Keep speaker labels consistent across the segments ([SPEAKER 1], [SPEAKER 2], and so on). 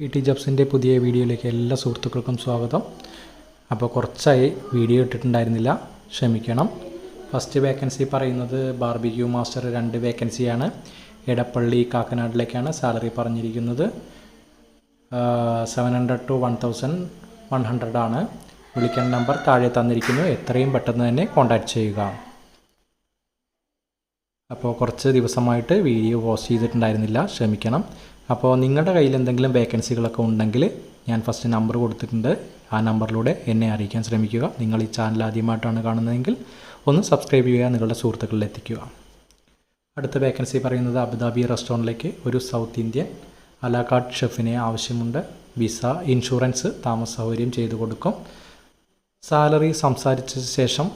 [SPEAKER 1] P T ജബ്സിന്റെ പുതിയ വീഡിയോയിലേക്ക് എല്ലാ സുഹൃത്തുക്കൾക്കും സ്വാഗതം. അപ്പോൾ കുറച്ചായി വീഡിയോ ഇട്ടിട്ടുണ്ടായിരുന്നില്ല. ക്ഷമിക്കണം. ഫസ്റ്റ് വേക്കൻസി പറയുന്നത് ബാർബിക്യൂ മാസ്റ്റർ രണ്ട് വേക്കൻസിയാണ് എടപ്പള്ളി കാക്കനാടിലേക്കാണ് സാലറി പറഞ്ഞിരിക്കുന്നത്. Seven hundred to one thousand one hundred ആണ്. വിളിക്കേണ്ട നമ്പർ താഴെ തന്നിരിക്കുന്നു. എത്രയും പെട്ടെന്ന് തന്നെ കോൺടാക്റ്റ് ചെയ്യുക. അപ്പോൾ കുറച്ച് ദിവസമായിട്ട് വീഡിയോ പോസ്റ്റ് ചെയ്തിട്ടുണ്ടായിരുന്നില്ല. ക്ഷമിക്കണം. അപ്പോൾ നിങ്ങളുടെ കയ്യിൽ എന്തെങ്കിലും വേക്കൻസികളൊക്കെ ഉണ്ടെങ്കിൽ ഞാൻ ഫസ്റ്റ് നമ്പർ കൊടുത്തിട്ടുണ്ട്. ആ നമ്പറിലൂടെ എന്നെ അറിയിക്കാൻ ശ്രമിക്കുക. നിങ്ങൾ ഈ ചാനൽ ആദ്യമായിട്ടാണ് കാണുന്നതെങ്കിൽ ഒന്ന് സബ്സ്ക്രൈബ് ചെയ്യുക നിങ്ങളുടെ സുഹൃത്തുക്കളിൽ എത്തിക്കുക. അടുത്ത വേക്കൻസി പറയുന്നത് അബുദാബി റെസ്റ്റോറന്റിലേക്ക് ഒരു സൗത്ത് ഇന്ത്യൻ അലാക്കാട്ട് ഷെഫിനെ ആവശ്യമുണ്ട്. വിസ ഇൻഷുറൻസ് താമസ സൗകര്യം ചെയ്തു കൊടുക്കും. സാലറി സംസാരിച്ച ശേഷം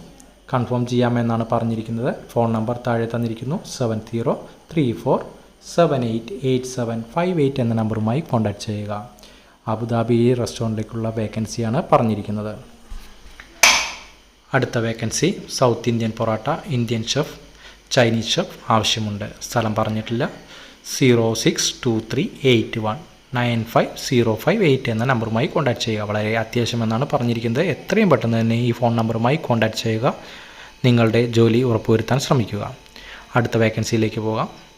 [SPEAKER 1] കൺഫേം ചെയ്യാമെന്നാണ് പറഞ്ഞിരിക്കുന്നത്. ഫോൺ നമ്പർ താഴെ തന്നിരിക്കുന്നു seven zero three four seven eight eight seven five eight എന്ന നമ്പറുമായി കോൺടാക്റ്റ് ചെയ്യുക. അബുദാബി റെസ്റ്റോറന്റിലേക്കുള്ള വേക്കൻസിയാണ് പറഞ്ഞിരിക്കുന്നത്. അടുത്ത vacancy south Indian parotta Indian chef Chinese chef ആവശ്യമുണ്ട്. സ്ഥലം പറഞ്ഞിട്ടില്ല. Zero six two three eight one nine five zero five eight എന്ന നമ്പറുമായി കോൺടാക്റ്റ് ചെയ്യുക. വളരെ അത്യാവശ്യമെന്നാണ് പറഞ്ഞിരിക്കുന്നത്. എത്രയും പെട്ടെന്ന് തന്നെ ഈ ഫോൺ നമ്പറുമായി കോൺടാക്റ്റ് ചെയ്യുക. നിങ്ങളുടെ ജോലി ഉറപ്പുവരുത്താൻ ശ്രമിക്കുക. അടുത്ത വേക്കൻസിയിലേക്ക് പോകാം.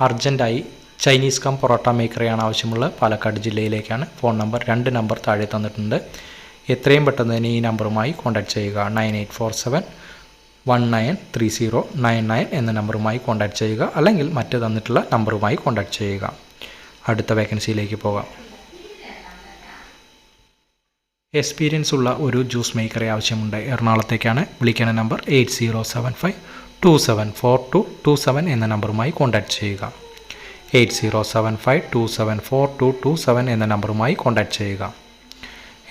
[SPEAKER 1] അർജന്റായി ചൈനീസ് കം പൊറോട്ട മേക്കറിയാണ് ആവശ്യമുള്ളത്. പാലക്കാട് ജില്ലയിലേക്കാണ്. ഫോൺ നമ്പർ രണ്ട് നമ്പർ താഴെ തന്നിട്ടുണ്ട്. എത്രയും പെട്ടെന്ന് തന്നെ ഈ നമ്പറുമായി കോൺടാക്ട് ചെയ്യുക. Nine eight four seven one nine three zero nine nine എന്ന നമ്പറുമായി കോൺടാക്ട് ചെയ്യുക. അല്ലെങ്കിൽ മറ്റ് തന്നിട്ടുള്ള നമ്പറുമായി കോൺടാക്ട് ചെയ്യുക. അടുത്ത വേക്കൻസിയിലേക്ക് പോകാം. എക്സ്പീരിയൻസ് ഉള്ള ഒരു ജ്യൂസ് മേക്കറെ ആവശ്യമുണ്ട്. എറണാകുളത്തേക്കാണ്. വിളിക്കേണ്ട number eight zero seven five two seven four two two seven എന്ന നമ്പറുമായി കോൺടാക്റ്റ് ചെയ്യുക. Eight zero seven five two seven four two two seven എന്ന നമ്പറുമായി കോൺടാക്റ്റ് ചെയ്യുക.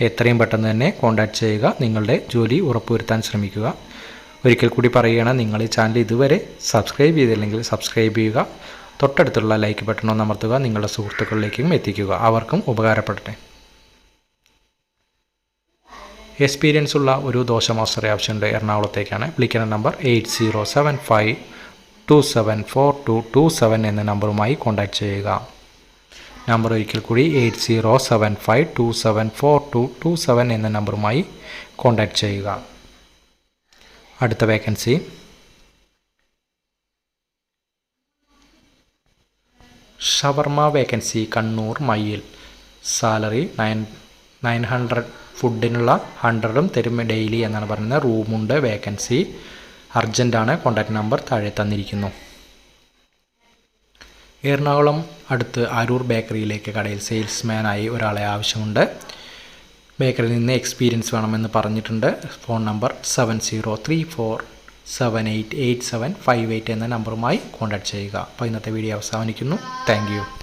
[SPEAKER 1] എത്രയും പെട്ടെന്ന് തന്നെ കോൺടാക്റ്റ് ചെയ്യുക. നിങ്ങളുടെ ജോലി ഉറപ്പുവരുത്താൻ ശ്രമിക്കുക. ഒരിക്കൽ കൂടി പറയുകയാണ് നിങ്ങൾ ഈ ചാനൽ ഇതുവരെ സബ്സ്ക്രൈബ് ചെയ്തില്ലെങ്കിൽ സബ്സ്ക്രൈബ് ചെയ്യുക. തൊട്ടടുത്തുള്ള ലൈക്ക് ബട്ടൺ ഒന്ന് അമർത്തുക. നിങ്ങളുടെ സുഹൃത്തുക്കളിലേക്കും എത്തിക്കുക. അവർക്കും ഉപകാരപ്പെടട്ടെ. എക്സ്പീരിയൻസ് ഉള്ള ഒരു ദോശ മാസ്റ്ററെ ആവശ്യമുണ്ട്. എറണാകുളത്തേക്കാണ്. വിളിക്കുന്ന number eight zero seven five two seven four two two seven എന്ന നമ്പറുമായി കോൺടാക്റ്റ് ചെയ്യുക. നമ്പർ ഒരിക്കൽ കൂടി eight zero seven five two seven four two two seven എന്ന നമ്പറുമായി കോൺടാക്റ്റ് ചെയ്യുക. അടുത്ത vacancy shawarma vacancy Kannur Mayyil. Salary nine nine hundred ഫുഡിനുള്ള ഹൺഡ്രഡും തരും ഡെയിലി എന്നാണ് പറയുന്നത്. റൂമുണ്ട് വേക്കൻസി. അർജന്റാണ് കോൺടാക്റ്റ് നമ്പർ താഴെ തന്നിരിക്കുന്നു. എറണാകുളം അടുത്ത് അരൂർ ബേക്കറിയിലേക്ക് കടയിൽ സെയിൽസ്മാനായി ഒരാളെ ആവശ്യമുണ്ട്. ബേക്കറിയിൽ നിന്ന് എക്സ്പീരിയൻസ് വേണമെന്ന് പറഞ്ഞിട്ടുണ്ട്. Phone number seven zero three four seven eight eight seven five eight എന്ന നമ്പറുമായി കോൺടാക്റ്റ് ചെയ്യുക. അപ്പോൾ ഇന്നത്തെ വീഡിയോ അവസാനിക്കുന്നു. താങ്ക്